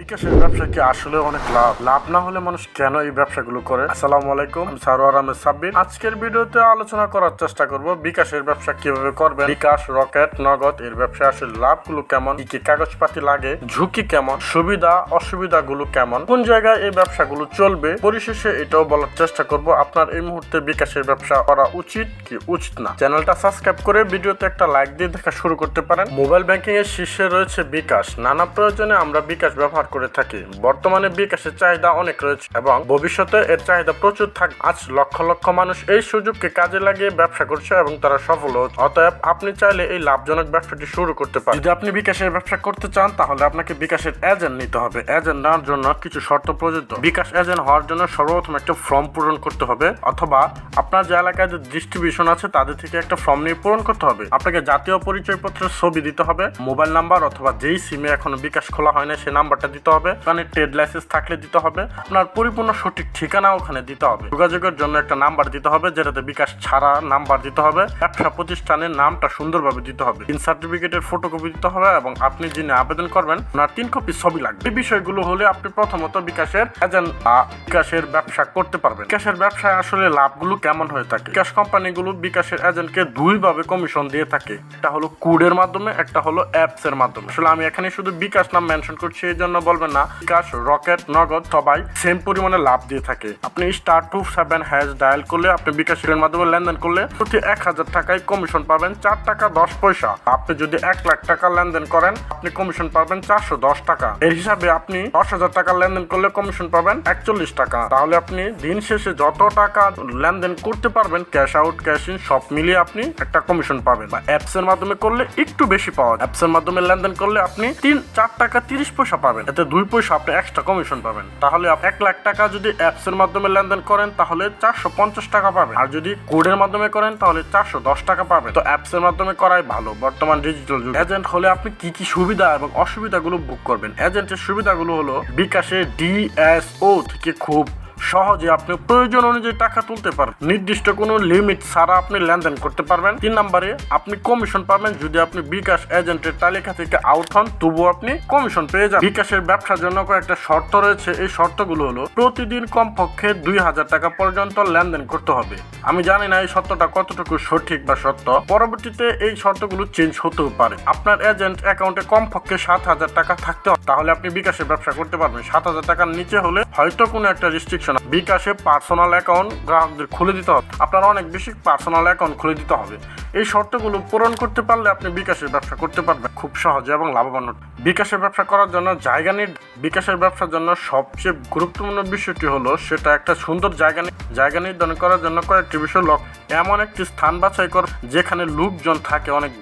বিকাশের ব্যবসা কি আসলে অনেক লাভ লাভ না হলে মানুষ কেন এই ব্যবসাগুলো করে? আসসালামু আলাইকুম, আমি সারোয়ার আহমেদ সাব্বির। আজকের ভিডিওতে আলোচনা করার চেষ্টা করব বিকাশের ব্যবসা কীভাবে করবেন? বিকাশ, রকেট, নগদ, এর ব্যবসা আসলে লাভগুলো কেমন? কি কি কাগজপাতি লাগে? ঝুঁকি কেমন? সুবিধা, অসুবিধাগুলো কেমন? কোন জায়গায় এই ব্যবসাগুলো চলবে? পরিশেষে এটাও বলার চেষ্টা করব, আপনার এই মুহূর্তে বিকাশের ব্যবসা করা উচিত কি উচিত না? চ্যানেলটা সাবস্ক্রাইব করে ভিডিওতে একটা লাইক দিয়ে দেখা শুরু করতে পারেন। মোবাইল ব্যাংকিং এর শীর্ষে রয়েছে বিকাশ। নানা প্রয়োজনে আমরা বিকাশ ব্যবহার করে থাকি। বর্তমানে বিকাশের চাহিদা অনেক রয়েছে এবং ভবিষ্যতে এর চাহিদা প্রচুর থাক আজ লক্ষ লক্ষ মানুষ এই সুযোগকে কাজে লাগিয়ে ব্যবসা করছে এবং তারা সফল হচ্ছে। অতএব আপনি চাইলে এই লাভজনক ব্যবসাটি শুরু করতে পারেন। যদি আপনি বিকাশের ব্যবসা করতে চান, তাহলে আপনাকে বিকাশের এজেন্ট নিতে হবে। এজেন্ট নেওয়ার জন্য কিছু শর্ত প্রযোজ্য। বিকাশ এজেন্ট হওয়ার জন্য সর্বপ্রথম একটা ফর্ম পূরণ করতে হবে, অথবা আপনার যে এলাকায় যে ডিস্ট্রিবিউশন আছে, তাদের থেকে একটা ফর্ম নিয়ে পূরণ করতে হবে। আপনাকে জাতীয় পরিচয়পত্রের ছবি দিতে হবে মোবাইল নাম্বার অথবা যেই সিমে এখনও বিকাশ খোলা হয় না সেই নাম্বারটা দিতে হবে। ওখানে ট্রেড লাইসেন্স থাকলে দিতে হবে। আপনার পরিপূর্ণ সঠিক ঠিকানা ওখানে দিতে হবে। যোগাযোগের জন্য একটা নাম্বার দিতে হবে, যেটাতে বিকাশ ছাড়া নাম্বার দিতে হবে। ব্যবসা প্রতিষ্ঠানের নামটা সুন্দরভাবে দিতে হবে। তিন সার্টিফিকেটের ফটোকপি দিতে হবে এবং আপনি যিনি আবেদন করবেন, ওনার তিন কপি ছবি লাগবে। এই বিষয়গুলো হলে আপনি প্রথমত বিকাশের এজেন্ট বিকাশের ব্যবসা করতে পারবেন। বিকাশের ব্যবসায় আসলে লাভগুলো কেমন হয়ে থাকে? বিকাশ কোম্পানিগুলো বিকাশের এজেন্টকে দুইভাবে কমিশন দিয়ে থাকে। একটা হলো কুডের মাধ্যমে, একটা হলো অ্যাপস এর মাধ্যমে। আসলে আমি এখানে শুধু বিকাশ নাম মেনশন করছি, এই জন্য বলবেন না। বিকাশ, রকেট, নগদ, সবাই সেম পরিমাণে লাভ দিয়ে থাকে। আপনি star two seven hash dial করলে, আপনি বিকাশের মাধ্যমে লেনদেন করলে প্রতি এক হাজার টাকায় কমিশন পাবেন চার টাকা দশ পয়সা। আপনি যদি এক লাখ টাকা লেনদেন করেন, আপনি কমিশন পাবেন চারশো দশ টাকা। এর হিসাবে আপনি দশ হাজার টাকা লেনদেন করলে কমিশন পাবেন একচল্লিশ টাকা। তাহলে আপনি দিন শেষে যত টাকা লেনদেন করতে পারবেন ক্যাশ আউট ক্যাশ ইন সব মিলিয়ে আপনি একটা কমিশন পাবেন। বা অ্যাপস এর মাধ্যমে করলে একটু বেশি পাওয়া যায়। অ্যাপস এর মাধ্যমে লেনদেন করলে আপনি তিন, চার টাকা তিরিশ পয়সা পাবেন। এতে দুই পয়সা আপনি এক্সট্রা কমিশন পাবেন। তাহলে এক লাখ টাকা যদি অ্যাপসের মাধ্যমে লেনদেন করেন, তাহলে চারশো পঞ্চাশ টাকা পাবেন। আর যদি কোডের মাধ্যমে করেন, তাহলে চারশো দশ টাকা পাবেন। তো অ্যাপসের মাধ্যমে করাই ভালো, বর্তমান ডিজিটাল যুগ। এজেন্ট হলে আপনি কি কি সুবিধা এবং অসুবিধাগুলো বুক করবেন। এজেন্টের সুবিধাগুলো হলো বিকাশে ডিএসও থেকে খুব সহজে আপনি প্রয়োজন অনুযায়ী টাকা তুলতে পারবেন নির্দিষ্ট কোনো লিমিট ছাড়া আপনি লেনদেন করতে পারবেন। তিন নম্বরে, আপনি কমিশন পাবেন যদি আপনি বিকাশ এজেন্টের তালিকা থেকে আউট হন, তবুও আপনি কমিশন পেয়ে যান বিকাশের ব্যবসার জন্য কয়েকটা শর্ত রয়েছে। এই শর্তগুলো হলো, প্রতিদিন কমপক্ষে দুই হাজার টাকা পর্যন্ত লেনদেন করতে হবে। আমি জানি না এই শর্তটা কতটুকু সঠিক বা সত্য। পরবর্তীতে এই শর্তগুলো চেঞ্জ হতেও পারে। আপনার এজেন্ট অ্যাকাউন্টে কমপক্ষে সাত হাজার টাকা থাকতে হবে। তাহলে আপনি বিকাশের ব্যবসা করতে পারবেন। সাত হাজার টাকার নিচে হলে হয়তো কোনো একটা রেস্ট্রিকশন বিকাশে পার্সোনাল অ্যাকাউন্ট গ্রাহকদের খুলে দিতে হবে। আপনার অনেক বেশি পার্সোনাল অ্যাকাউন্ট খুলে দিতে হবে। এই শর্তগুলো পূরণ করতে পারলে আপনি বিকাশের ব্যবসা করতে পারবেন। খুব সহজে এবং লাভবান বিকাশের ব্যবসা করার জন্য জায়গা নির বিকাশের ব্যবসার জন্য সবচেয়ে গুরুত্বপূর্ণ বিষয়টি হলো সেটা একটা সুন্দর জায়গা জায়গা নির্ধারণ করার জন্য কয়েকটি বিষয় লক এমন একটি স্থান বাছাই কর যেখানে লোকজন থাকে অনেক।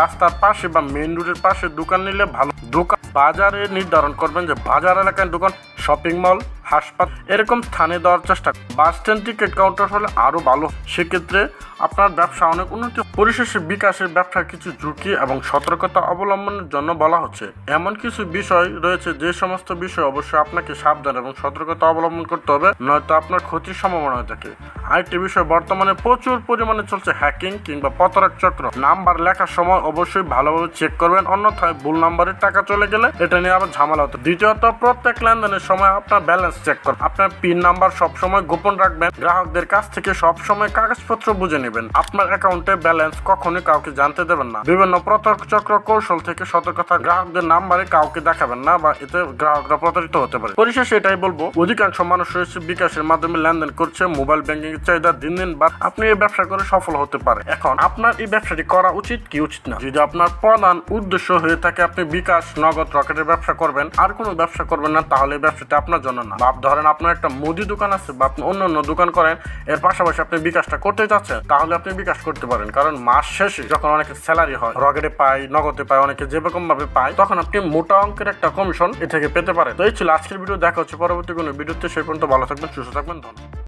রাস্তার পাশে বা মেইন রোডের পাশে দোকান নিলে ভালো। দোকান বাজারে নির্ধারণ করবেন যে বাজার এলাকায় দোকান শপিং মল হাসপাতাল, এরকম স্থানে দেওয়ার চেষ্টা। বাস স্ট্যান্ড টিকিট কাউন্টার হলে আরও ভালো। সেক্ষেত্রে আপনার ব্যবসা অনেক উন্নতি পরিশেষে বিকাশের ব্যবসার কিছু ঝুঁকি এবং সতর্কতা অবলম্বনের জন্য বলা হচ্ছে। এমন কিছু বিষয় রয়েছে যে সমস্ত বিষয় অবশ্যই আপনাকে সাবধান এবং সতর্কতা অবলম্বন করতে হবে, নয়তো আপনার ক্ষতির সম্ভাবনা হয়ে থাকে। আরেকটি বিষয়, বর্তমানে প্রচুর পরিমাণে চলছে হ্যাকিং কিংবা পতরাক চক্র। নাম্বার লেখার সময় অবশ্যই ভালোভাবে চেক করবেন, অন্যথায় ভুল নাম্বারের টাকা চলে গেলে এটা নিয়ে আবার ঝামেলা হতো দ্বিতীয়ত, প্রত্যেক লেনদেনের সময় আপনার ব্যালেন্স চেক করুন। আপনার পিন নাম্বার সবসময় গোপন রাখবেন। গ্রাহকদের কাছ থেকে সবসময় কাগজপত্র বুঝে নেবেন। আপনার অ্যাকাউন্টে ব্যালেন্স কখনোই কাউকে জানতে দেবেন না। বিভিন্ন প্রতারক চক্র, কৌশল থেকে সতর্কতা গ্রাহকদের নাম্বারে কাউকে দেখাবেন না বা এতে গ্রাহকরা প্রতারিত হতে পারে। পরিশেষে এটাই বলব, অধিকাংশ মানুষ রয়েছে বিকাশের মাধ্যমে লেনদেন করছে মোবাইল ব্যাংকিং এর চাহিদা দিন দিন বা আপনি এই ব্যবসা করে সফল হতে পারে এখন আপনার এই ব্যবসাটি করা উচিত কি উচিত না? যদি আপনার প্রধান উদ্দেশ্য হয়ে থাকে আপনি বিকাশ, নগদ রকেটের ব্যবসা করবেন, আর কোনো ব্যবসা করবেন না, তাহলে ব্যবসাটা আপনার জন্য না। ধরেন আপনার একটা মুদি দোকান আছে বা আপনি অন্য অন্য দোকান করেন, এর পাশাপাশি আপনি বিকাশটা করতে চাচ্ছেন তাহলে আপনি বিকাশ করতে পারেন। কারণ মাস শেষে যখন অনেকে স্যালারি হয়, রকেটে পায়, নগদে পায়, অনেকে যেরকম ভাবে পায়, তখন আপনি মোটা অঙ্কের একটা কমিশন এ থেকে পেতে পারেন। তো এই ছিল আজকের ভিডিও দেখা হচ্ছে পরবর্তী কোনো ভিডিওতে সেই পর্যন্ত ভালো থাকবেন, সুস্থ থাকবেন, ধন্যবাদ।